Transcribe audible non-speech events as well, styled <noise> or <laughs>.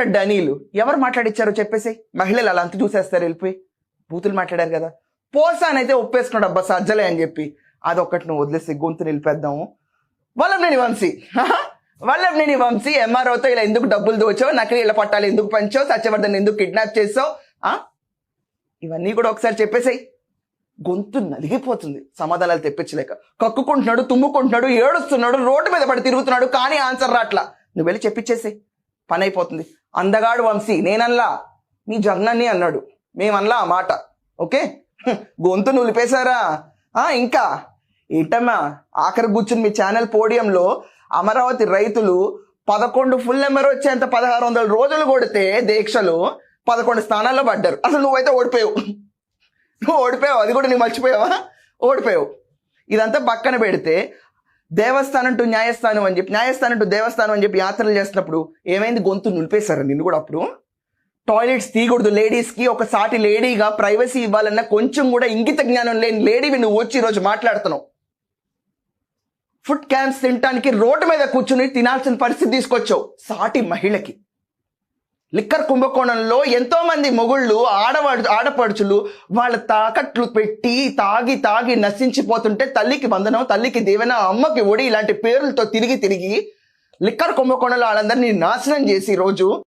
డనీలు. ఎవరు మాట్లాడిచ్చారో చెప్పేసి? మహిళలు అలా అంత చూసేస్తారు వెళ్ళిపోయి. బూతులు మాట్లాడారు కదా. పోసానైతే ఒప్పేసుకున్నాడు అబ్బా సజ్జలే అని చెప్పి. అదొక్కటి నువ్వు వదిలేసి గొంతు నిలిపేద్దాము. వల్లభనేని వంశీ. <laughs> వల్లభనేని వంశీ ఎంఆర్ఓతో ఇలా ఎందుకు డబ్బులు దోచావు? నకిలీ ఇలా పట్టాలు ఎందుకు పంచావు? సత్యవర్ధన్ ఎందుకు కిడ్నాప్ చేసావు ఆ? ఇవన్నీ కూడా ఒకసారి చెప్పేసాయి. గొంతు నలిగిపోతుంది. సమాధానాలు తెప్పించలేక. కక్కుకుంటున్నాడు తుమ్ముకుంటున్నాడు ఏడుస్తున్నాడు రోడ్డు మీద పడి తిరుగుతున్నాడు కానీ ఆన్సర్ రాట్లా. నువ్వు వెళ్ళి చెప్పించేసే పని అయిపోతుంది. అందగాడు వంశీ నేనల్లా నీ జర్నన్ని అన్నాడు. మేమన్లా ఆ మాట. ఓకే? గొంతు నులిపేశారా? ఇంకా. ఏటమ్మా ఆఖరి కూర్చుని మీ ఛానల్ పోడియంలో అమరావతి రైతులు పదకొండు ఫుల్ నెంబర్ వచ్చేంత పదహారు వందల రోజులు కొడితే దీక్షలు పదకొండు స్థానాల్లో పడ్డారు. అసలు నువ్వైతే ఓడిపోయావు. నువ్వు ఓడిపోయావు. అది కూడా నువ్వు మర్చిపోయావా? ఓడిపోయావు. ఇదంతా పక్కన పెడితే దేవస్థానం టు న్యాయస్థానం అని చెప్పి న్యాయస్థానం టు దేవస్థానం అని చెప్పి యాత్రలు చేస్తున్నప్పుడు ఏమైంది? గొంతు నిలిపేశారు నిన్ను కూడా అప్పుడు. టాయిలెట్స్ తీయకూడదు లేడీస్కి ఒక సాటి లేడీగా ప్రైవసీ ఇవ్వాలన్న కొంచెం కూడా ఇంగిత జ్ఞానం లేని లేడీవి నువ్వు వచ్చి ఈరోజు మాట్లాడుతున్నావు. ఫుడ్ క్యాంప్స్ తినటానికి రోడ్డు మీద కూర్చుని తినాల్సిన పరిస్థితి తీసుకొచ్చావు సాటి మహిళకి. లిక్కర్ కుంభకోణంలో ఎంతోమంది మొగుళ్ళు ఆడవాడు ఆడపడుచులు వాళ్ళ తాకట్లు పెట్టి తాగి తాగి నశించిపోతుంటే తల్లికి వందనం తల్లికి దీవెన అమ్మకి ఒడి ఇలాంటి పేర్లతో తిరిగి తిరిగి లిక్కర్ కుంభకోణంలో వాళ్ళందరినీ నాశనం చేసి రోజు